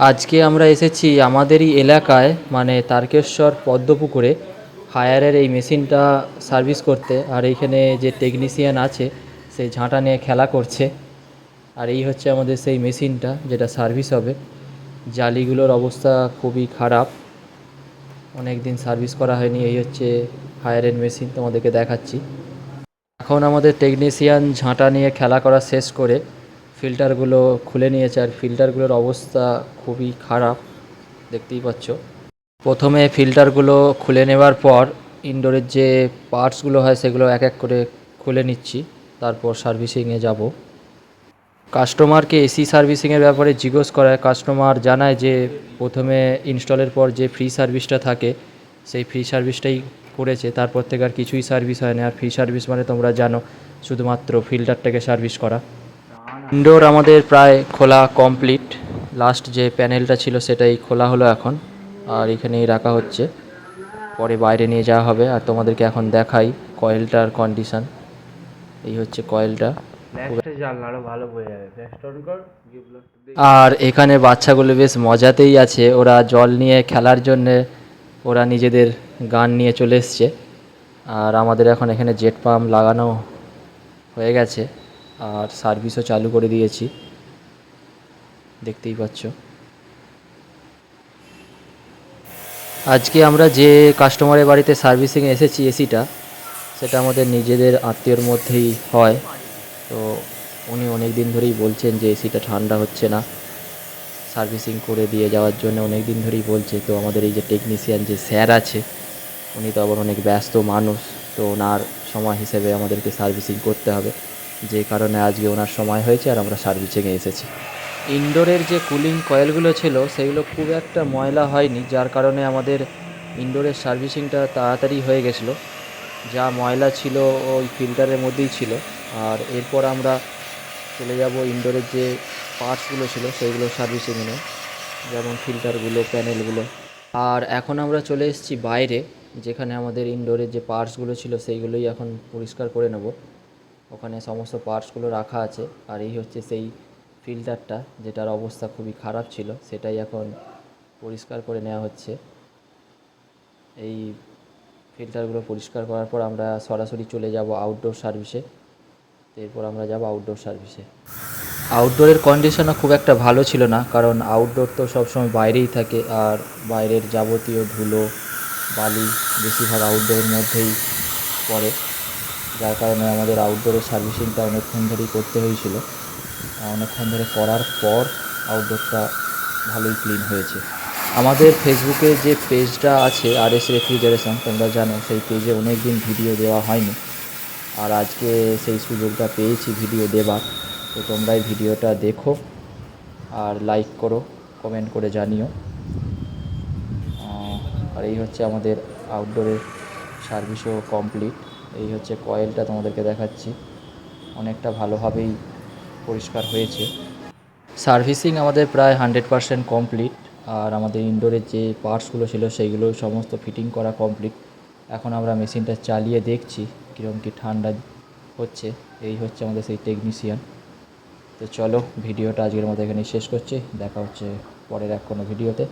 আজকে আমরা এসেছি আমাদেরই এলাকায় মানে তারকেশ্বর পদ্মপুকুরে, হায়ারের এই মেশিনটা সার্ভিস করতে। আর এইখানে যে টেকনিশিয়ান আছে সেই ঝাঁটা নিয়ে খেলা করছে। আর এই হচ্ছে আমাদের সেই মেশিনটা, যেটা সার্ভিস হবে। জালিগুলোর অবস্থা খুবই খারাপ। অনেক দিন সার্ভিস করা হয়নি, এই হচ্ছে হায়ারের মেশিন তোমাদেরকে দেখাচ্ছি। এখন আমাদের টেকনিশিয়ান ঝাঁটা নিয়ে খেলা করা শেষ করে ফিল্টারগুলো খুলে নিয়েছে আর ফিল্টারগুলোর অবস্থা খুবই খারাপ, দেখতেই পাচ্ছ। প্রথমে ফিল্টারগুলো খুলে নেওয়ার পর ইনডোরের যে পার্টসগুলো হয় সেগুলো এক এক করে খুলে নিচ্ছি, তারপর সার্ভিসিংয়ে যাব। কাস্টমারকে এসি সার্ভিসিংয়ের ব্যাপারে জিজ্ঞেস করায় কাস্টমার জানায় যে প্রথমে ইনস্টলের পর যে ফ্রি সার্ভিসটা থাকে, সেই ফ্রি সার্ভিসটাই করেছে, তারপর থেকে আর কিছুই সার্ভিস হয় না আর ফ্রি সার্ভিস মানে তোমরা জানো, শুধুমাত্র ফিল্টারটাকে সার্ভিস করা। ইনডোর আমাদের প্রায় খোলা কমপ্লিট। লাস্ট যে প্যানেলটা ছিল সেটাই খোলা হলো এখন। আর এখানেই রাখা হচ্ছে। পরে বাইরে নিয়ে যাওয়া হবে। আর তোমাদেরকে এখন দেখাই কয়েলটার কন্ডিশন এই হচ্ছে কয়েলটা। আর এখানে বাচ্চাগুলো বেশ মজাতেই আছে। ওরা জল নিয়ে খেলার জন্যে ওরা নিজেদের গান নিয়ে চলে এসছে। আর আমাদের এখন এখানে জেট পাম্প লাগানো হয়ে গেছে। আর সার্ভিসও চালু করে দিয়েছি। দেখতেই পাচ্ছ। আজকে আমরা যে কাস্টমারের বাড়িতে সার্ভিসিংয়ে এসেছি এসিটা সেটা আমাদের নিজেদের আত্মীয়র মধ্যেই হয়। তো উনি অনেক দিন ধরেই বলছেন যে এসিটা ঠান্ডা হচ্ছে না। সার্ভিসিং করে দিয়ে যাওয়ার জন্য অনেক দিন ধরেই বলছে। তো আমাদের এই যে টেকনিশিয়ান যে স্যার আছে, উনি তো আবার অনেক ব্যস্ত মানুষ। তো ওনার সময় হিসেবে আমাদেরকে সার্ভিসিং করতে হবে। যে কারণে আজকে ওনার সময় হয়েছে আর আমরা সার্ভিসিংয়ে এসেছি। ইনডোরের যে কুলিং কয়েলগুলো ছিল, সেগুলো খুব একটা ময়লা হয়নি, যার কারণে আমাদের ইনডোরের সার্ভিসিংটা তাড়াতাড়ি হয়ে গেছিল। যা ময়লা ছিল ওই ফিল্টারের মধ্যেই ছিল। আর এরপর আমরা চলে যাব ইনডোরের যে পার্টসগুলো ছিল সেইগুলো সার্ভিসিং নিয়ে, যেমন ফিল্টারগুলো, প্যানেলগুলো। আর এখন আমরা চলে এসেছি বাইরে, যেখানে আমাদের ইনডোরের যে পার্টসগুলো ছিল, সেইগুলোই এখন পরিষ্কার করে নেব। ওখানে সমস্ত পার্টসগুলো রাখা আছে। আর এই হচ্ছে সেই ফিল্টারটা, যেটার অবস্থা খুবই খারাপ ছিল, সেটাই এখন পরিষ্কার করে নেওয়া হচ্ছে। এই ফিল্টারগুলো পরিষ্কার করার পর আমরা সরাসরি চলে যাব আউটডোর সার্ভিসে এরপর আমরা যাব আউটডোর সার্ভিসে আউটডোরের কন্ডিশনও খুব একটা ভালো ছিল না, কারণ আউটডোর তো সবসময় বাইরেই থাকে, আর বাইরের যাবতীয় ধুলো, বালি বেশিরভাগ আউটডোরের মধ্যেই পড়ে। যার কারণে আমাদের আউটডোরের সার্ভিসিংটা অনেকক্ষণ ধরেই করতে হয়েছিল। অনেকক্ষণ ধরে করার পর আউটডোরটা ভালোই ক্লিন হয়েছে। আমাদের ফেসবুকে যে পেজটা আছে আর এস রেফ্রিজারেশন তোমরা জানো, সেই পেজে অনেক দিন ভিডিও দেওয়া হয়নি। আর আজকে সেই সুযোগটা পেয়েছি ভিডিও দেবার। তো তোমরা এই ভিডিওটা দেখো আর লাইক করো কমেন্ট করে জানিও। আর এই হচ্ছে আমাদের আউটডোরের সার্ভিসও কমপ্লিট এই হচ্ছে কয়েলটা তোমাদেরকে দেখাচ্ছি। অনেকটা ভালোভাবেই পরিষ্কার হয়েছে। সার্ভিসিং আমাদের প্রায় হান্ড্রেড পারসেন্ট কমপ্লিট। আর আমাদের ইনডোরের যে পার্টসগুলো ছিল, সেইগুলো সমস্ত ফিটিং করা কমপ্লিট। এখন আমরা মেশিনটা চালিয়ে দেখছি কীরকম কী ঠান্ডা হচ্ছে। এই হচ্ছে আমাদের সেই টেকনিশিয়ান তো চলো, ভিডিওটা আজকের মতো এখানেই শেষ করছি। দেখা হচ্ছে পরের এক কোনো ভিডিওতে।